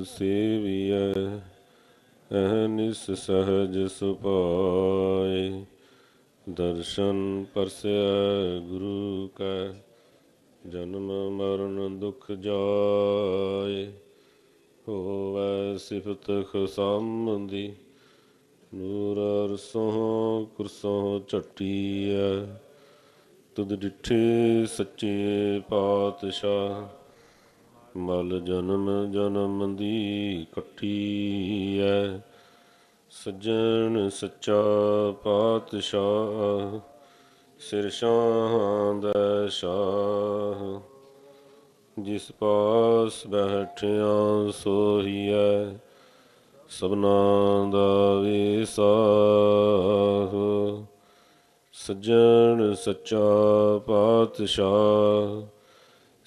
ਗੁਰ ਸੇਵੀਐ ਅਹਨਿਸ ਸਹਜ ਸੁਪਾਏ ਦਰਸ਼ਨ ਪਰਸੈ ਗੁਰੂ ਕੈ, ਜਨਮ ਮਰਨ ਦੁਖ ਜਾਏ। ਹੋਵੈ ਸਿਫਤ ਖਸੰਦੀ ਨੂਰ ਅਰਸੋਂ ਕੁਰਸੋਂ ਝਟੀਐ। ਤੁਧ ਡਿਠੇ ਸੱਚੇ ਪਾਤਸ਼ਾਹ ਮਲ ਜਨਮ ਜਨਮ ਦੀ ਕੱਟੀ ਐ। ਸੱਜਣ ਸੱਚਾ ਪਾਤਸ਼ਾਹ, ਸਿਰ ਸ਼ਾਹਾਂ ਦਾ ਸ਼ਾਹ। ਜਿਸ ਪਾਸ ਬੈਠਿਆ ਸੋਹੀਐ ਸਭਨਾ ਦਾ ਵਿਸਾਹ। ਸੱਜਣ ਸੱਚਾ ਪਾਤਸ਼ਾਹ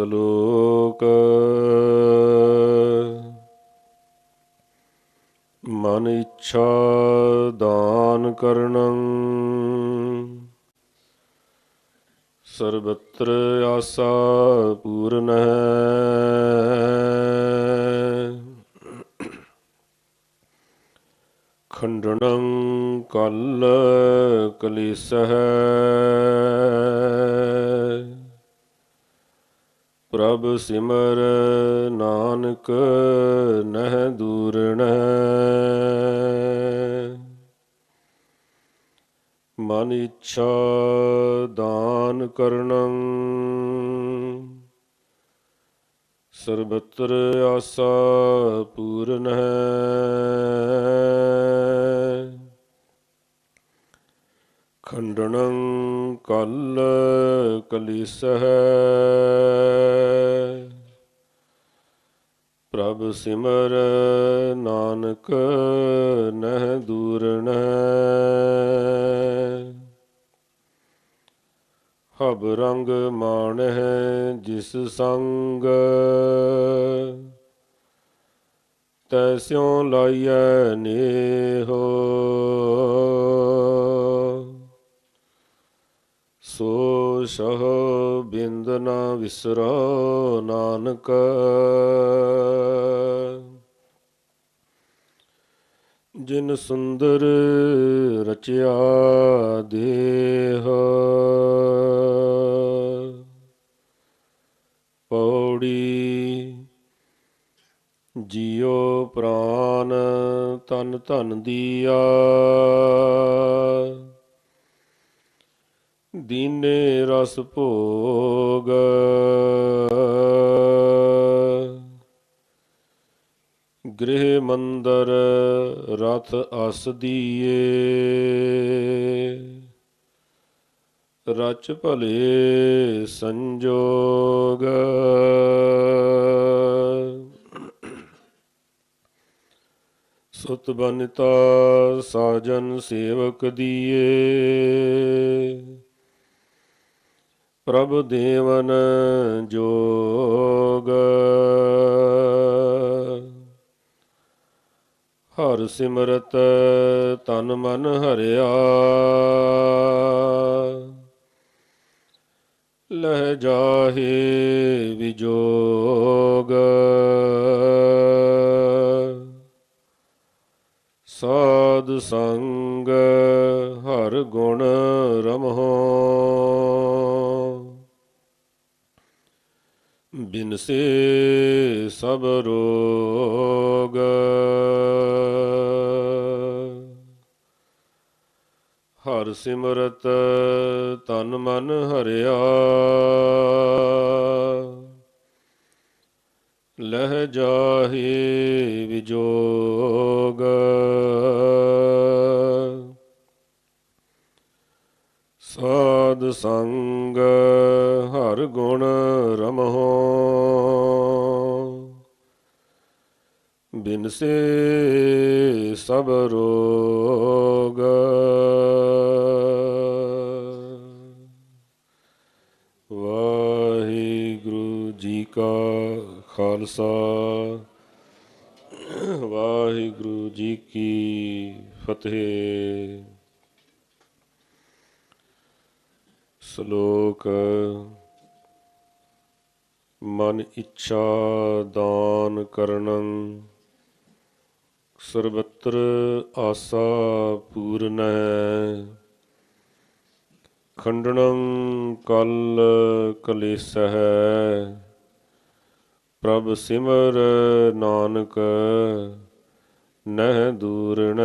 ਸ਼ਲੋਕ। ਮਨ ਇੱਛਾ ਦਾਨ ਕਰਨੰ। ਸਰਬਤਰ ਆਸਾ ਪੂਰਨ ਹੈ। ਖੰਡਨੰ ਕਲ ਕਲਿਸਹ। ਪ੍ਰਭ ਸਿਮਰ ਨਾਨਕ ਨਹਿ ਦੂਰਣ। ਮਨ ਇੱਛਾ ਦਾਨ ਕਰਨੰ। ਸਰਬਤਰ ਆਸਾ ਪੂਰਨ ਹੈ। ਖੰਡਨੰ ਕਲ ਕਲਿਸਹ। ਪ੍ਰਭ ਸਿਮਰ ਨਾਨਕ ਨਹਿ ਦੂਰਣ ਹਬ ਰੰਗ ਮਾਣ ਹੈ ਜਿਸ ਸੰਗ। ਤੈਸਿਉ ਲਾਈਐ ਨੇਹੋ। ਸੋ ਸਹ ਬਿੰਦ ਨਾ ਵਿਸਰੋ ਨਾਨਕ। ਜਿਨ ਸੁੰਦਰ ਰਚਿਆ ਦੇਹ। ਪੌੜੀ ਜਿਉ ਪ੍ਰਾਨ ਤਨ ਧਨ ਦੀਆ। ਦੀਨੇ ਰਸ ਭੋਗ। ਗ੍ਰਹਿ ਮੰਦਰ ਰਥ ਅਸ ਦੀਏ। ਰਚ ਭਲੇ ਸੰਜੋਗ। ਸੁਤ ਬਨਿਤਾ ਸਾਜਨ ਸੇਵਕ ਦੀਏ। ਪ੍ਰਭ ਦੇਵਨ ਜੋਗ। ਹਰ ਸਿਮਰਤ ਤਨ ਮਨ ਹਰਿਆ। ਲਹਿ ਜਾਹੇ ਵਿਜੋਗ। ਸਾਧ ਸੰਗ ਹਰ ਗੁਣ ਰਮਹੋ। ਬਿਨਸੇ ਸਭ ਰੋਗ। ਹਰ ਸਿਮਰਤ ਤਨ ਮਨ ਹਰਿਆ। ਲਹਿ ਜਾਹੀ ਵਿਜੋਗ। ਸਾਧ ਸਾਧ ਸੰਗ ਹਰ ਗੁਣ ਰਮਹੋ। ਬਿਨਸੇ ਸਭ ਰੋਗ। ਵਾਹਿਗੁਰੂ ਜੀ ਕਾ ਖਾਲਸਾ, ਵਾਹਿਗੁਰੂ ਜੀ ਕੀ ਫਤਿਹ। ਸ਼ਲੋਕ, ਮਨ ਇੱਛਾ ਦਾਨ ਕਰਨੰ ਸਰਬਤਰ ਆਸਾ ਪੂਰਨ ਹੈ। ਖੰਡਨੰ ਕਲ ਕਲੇਸਹਿ, ਪ੍ਰਭ ਸਿਮਰ ਨਾਨਕ, ਨਹਿ ਦੂਰਣ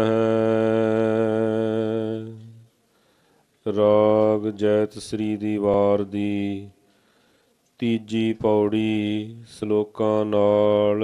ਰਾਗ ਜੈਤ ਸ੍ਰੀ ਦੀ ਵਾਰ ਦੀ, ਤੀਜੀ ਪੌੜੀ ਸ਼ਲੋਕਾਂ ਨਾਲ।